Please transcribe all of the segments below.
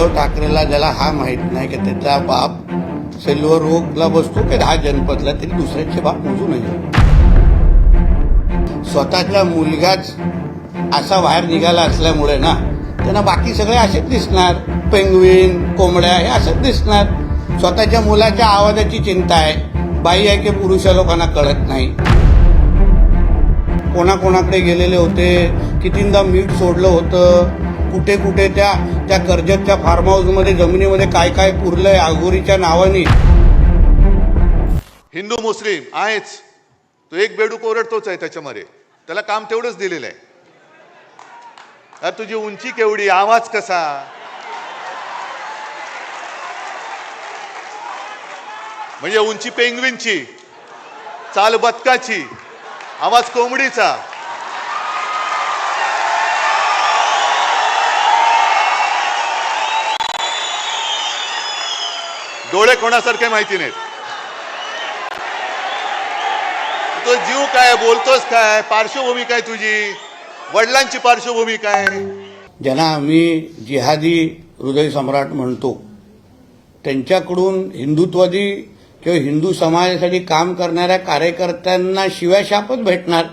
उद्धव ठाकरेला ज्याला हा माहीत नाही की त्याचा बाप सिल्वर रोगला बसतो की हा जनपदला तरी दुसऱ्याचे बाप मोजू नये. स्वतःचा मुलगाच असा बाहेर निघाला असल्यामुळे ना त्यांना बाकी सगळे असेच दिसणार. पेंगवीन कोंबड्या हे असंच दिसणार. स्वतःच्या मुलाच्या आवाजाची चिंता आहे. बाई आहे की पुरुष लोकांना कळत नाही. कोणाकोणाकडे गेलेले होते कितींदा मीठ सोडलं होतं. कुठे कुठे त्या त्या कर्जतच्या फार्म हाऊसमध्ये जमिनीमध्ये काय काय पुरलंय आगोरीच्या नावाने. हिंदू मुस्लिम आहेच. तो एक बेडूक ओरडतोच आहे त्याच्यामध्ये त्याला काम तेवढंच दिलेलं आहे. अरे तुझी उंची केवढी आवाज कसा? म्हणजे उंची पेंगविनची चाल बदकाची आवाज कोंबडीचा. डोळे कोणासारखे माहिती नाहीत. तो जीव काय बोलतोस काय पार्श्वभूमी काय तुझी? वडिलांची पार्श्वभूमी काय? ज्यांना आम्ही जिहादी हृदय सम्राट म्हणतो त्यांच्याकडून हिंदुत्वादी किंवा हिंदू समाजासाठी काम करणाऱ्या कार्यकर्त्यांना शिव्याशापच भेटणार.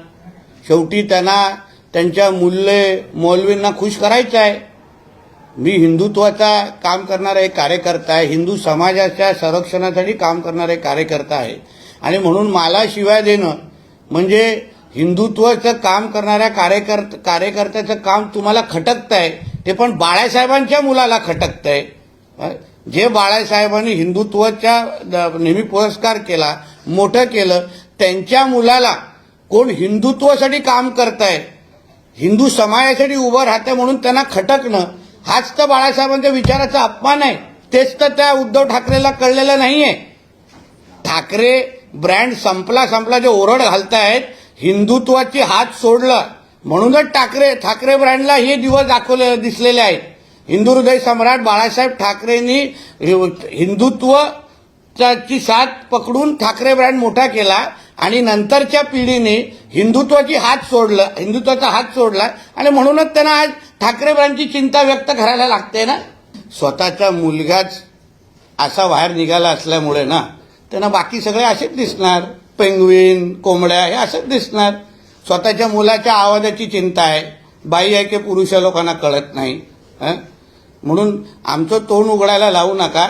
शेवटी त्यांना त्यांच्या मूल्य मौलवींना खुश करायचं आहे. मी हिंदुत्वाचा काम करणारा एक कार्यकर्ता आहे. हिंदू समाजाच्या संरक्षणासाठी काम करणारा एक कार्यकर्ता आहे. आणि म्हणून मला शिवाय देणं म्हणजे हिंदुत्वाचं काम करणाऱ्या कार्यकर्त कार्यकर्त्याचं काम तुम्हाला खटकत आहे ते पण बाळासाहेबांच्या मुलाला खटकत आहे जे बाळासाहेबांनी हिंदुत्वाच्या द- नेहमी पुरस्कार केला मोठं केलं त्यांच्या मुलाला कोण हिंदुत्वासाठी काम करताय हिंदू समाजासाठी उभं राहतं म्हणून त्यांना खटकणं हाच तर बाळासाहेबांच्या विचाराचा अपमान आहे. तेच तर त्या उद्धव ठाकरेला कळलेलं नाहीये. ठाकरे ब्रँड संपला संपला जे ओरड घालतायत हिंदुत्वाची हात सोडलं. म्हणूनच ठाकरे ठाकरे ब्रँडला हे दिवस दाखवले दिसलेले आहेत. हिंदू हृदय सम्राट बाळासाहेब ठाकरेंनी हिंदुत्वची साथ पकडून ठाकरे ब्रँड मोठा केला. आणि नंतरच्या पिढीने हिंदुत्वाची हात सोडलं हिंदुत्वाचा हात सोडला आणि म्हणूनच त्यांना आज ठाकरे चिंता व्यक्त करायला लागते ना? स्वतःचा मुलगाच असा बाहेर निघाला असल्यामुळे ना त्यांना बाकी सगळे असेच दिसणार. पेंगवीन कोंबड्या हे असंच दिसणार. स्वतःच्या मुलाच्या आवाजाची चिंता आहे. बाई आहे की पुरुष लोकांना कळत नाही म्हणून आमचं तोंड उघडायला लावू नका.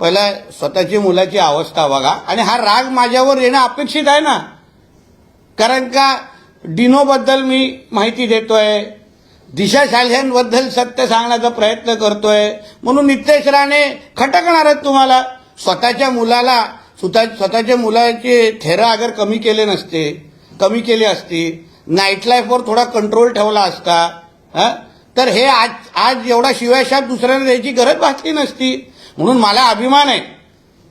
पहिला स्वतःची मुलाची अवस्था बघा. आणि हा राग माझ्यावर येणं अपेक्षित आहे ना? कारण का डिनोबद्दल मी माहिती देतोय. दिशा शाल्यांबद्दल सत्य सांगण्याचा प्रयत्न करतोय. म्हणून नितेश राणे आहेत तुम्हाला. स्वतःच्या मुलाला स्वतःच्या मुलाचे थेरा अगर कमी केले नसते कमी केले असती नाईट लाईफवर थोडा कंट्रोल ठेवला असता हं? तर हे आज आज एवढा शिवायशाप दुसऱ्यांना द्यायची गरज भासली नसती. म्हणून मला अभिमान आहे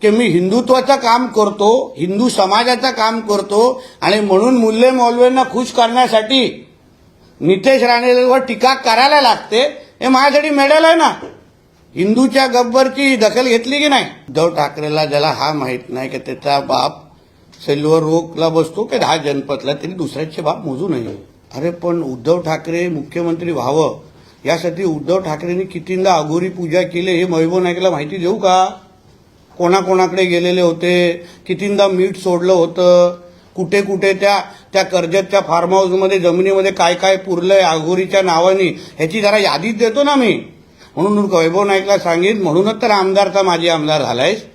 की मी हिंदुत्वाचं काम करतो हिंदू समाजाचं काम करतो आणि म्हणून मुल्ले मौलव्यांना खुश करण्यासाठी नितेश राणेवर टीका करायला लागते हे माझ्यासाठी मेडल आहे ना. हिंदूच्या गब्बरची दखल घेतली की नाही? उद्धव ठाकरेला ज्याला हा माहीत नाही की त्याचा बाप सिल्वर रोकला बसतो की दहा जनपदला तरी दुसऱ्याचे बाप मोजू नये. अरे पण उद्धव ठाकरे मुख्यमंत्री व्हावं. यासाठी उद्धव ठाकरेंनी कितींदा अघोरी पूजा केली हे महबूब नाईकला माहिती देऊ का? कोणाकोणाकडे गेलेले होते? कितींदा मीठ सोडलं होतं? कुठे कुठे त्या त्या कर्जतच्या फार्म हाऊसमध्ये जमिनीमध्ये काय काय पुरलंय आघोरीच्या नावाने? ह्याची जरा यादीच देतो ना मी. म्हणून वैभव नाईकला सांगेन म्हणूनच तर आमदारचा माझी आमदार झालायस.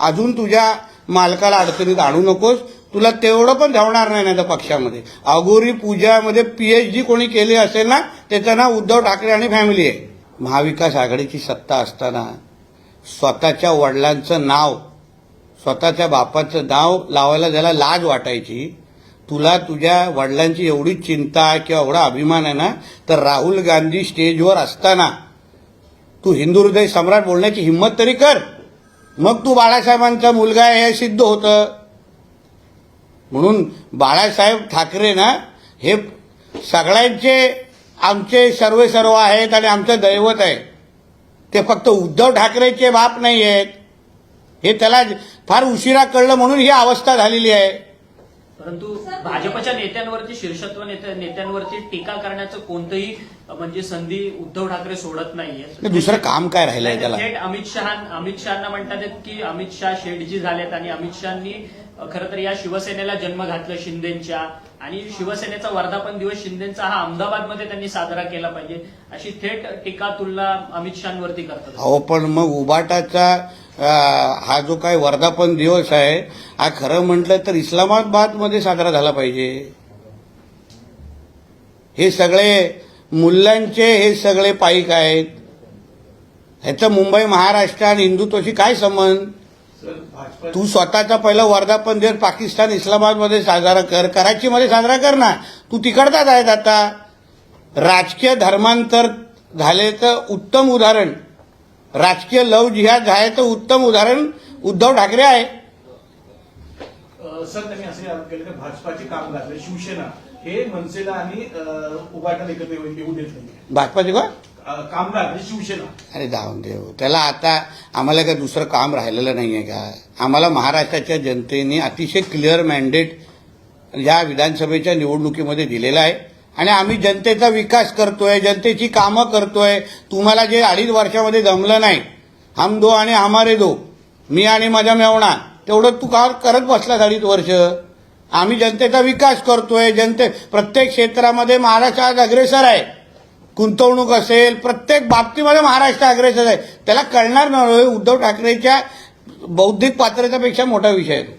अजून तुझ्या मालकाला अडचणीत आणू नकोस. तुला तेवढं पण धावणार नाही ना त्या पक्षामध्ये. अगोरी पूजामध्ये पीएचडी कोणी केली असेल ना त्याचं नाव उद्धव ठाकरे आणि फॅमिली आहे. महाविकास आघाडीची सत्ता असताना स्वतःच्या वडिलांचं नाव स्वतःच्या बापाचं नाव लावायला ज्याला लाज वाटायची तुला तुझ्या वडिलांची एवढी चिंता आहे किंवा एवढा अभिमान आहे ना तर राहुल गांधी स्टेजवर असताना तू हिंदू हृदय सम्राट बोलण्याची हिंमत तरी कर. मग तू बाळासाहेबांचा मुलगा हे सिद्ध होतं. म्हणून बाळासाहेब ठाकरे ना हे सगळ्यांचे आमचे सर्व सर्व आहेत आणि आमचं दैवत आहे. ते फक्त उद्धव ठाकरेचे बाप नाही आहेत. हे त्याला फार उशिरा कळलं म्हणून ही अवस्था झालेली आहे. परंतु भाजपच्या नेत्यांवरती शीर्षत्व नेते- नेत्यांवरती टीका करण्याचं कोणतंही म्हणजे संधी उद्धव ठाकरे सोडत नाहीये. नाही, दुसरं काम काय राहिलंय त्याला? थेट अमित शहा अमित शहाना म्हणतात की अमित शहा शेठजी झालेत आणि अमित शहानी खरं तर या शिवसेनेला जन्म घातलं शिंदेच्या. आणि शिवसेनेचा वर्धापन दिवस शिंदेचा हा अहमदाबादमध्ये त्यांनी साजरा केला पाहिजे. अशी थेट टीका तुला अमित शहावरती करतात. अहो पण मग उबाटाचा हा जो काय वर्धापन दिवस आहे हा खरं म्हटलं तर इस्लामाबादमध्ये साजरा झाला पाहिजे. हे सगळे मुलांचे हे सगळे पाईक आहेत. ह्याचं मुंबई महाराष्ट्र आणि हिंदुत्वाशी काय संबंध? तू स्वतःचा पहिला वर्धापन दिवस पाकिस्तान इस्लामाबादमध्ये साजरा कर कराचीमध्ये साजरा कर ना. तू तिकडचाच आहेत आता. राजकीय धर्मांतर झाले तर उत्तम उदाहरण. राजकीय लव जिहाद झाले तर उत्तम उदाहरण उद्धव ठाकरे आहे. सर त्यांनी असे केले भाजपाचे काम घातले शिवसेना हे मनसेला आणि उभाटाला एकत्र येऊ देत नाही भाजपाचे का? अ, शिवसेना. अरे जाऊन देव हो. त्याला आता आम्हाला काय दुसरं काम राहिलेलं नाही आहे का? आम्हाला महाराष्ट्राच्या जनतेने अतिशय क्लिअर मॅन्डेट या विधानसभेच्या निवडणुकीमध्ये दिलेला आहे. आणि आम्ही जनतेचा विकास करतोय जनतेची कामं करतोय. तुम्हाला जे अडीच वर्षामध्ये जमलं नाही हम दो आणि हमारे दो मी आणि माझ्या मेवणा तेवढं तू का करत बसलास अडीच वर्ष? आम्ही जनतेचा विकास करतोय जनते प्रत्येक क्षेत्रामध्ये महाराष्ट्र आज अग्रेसर आहे. गुंतवणूक असेल प्रत्येक बाबतीमध्ये महाराष्ट्र अग्रेसर आहे. त्याला कळणार नाही उद्धव ठाकरेच्या बौद्धिक पात्रतेपेक्षा मोठा विषय आहे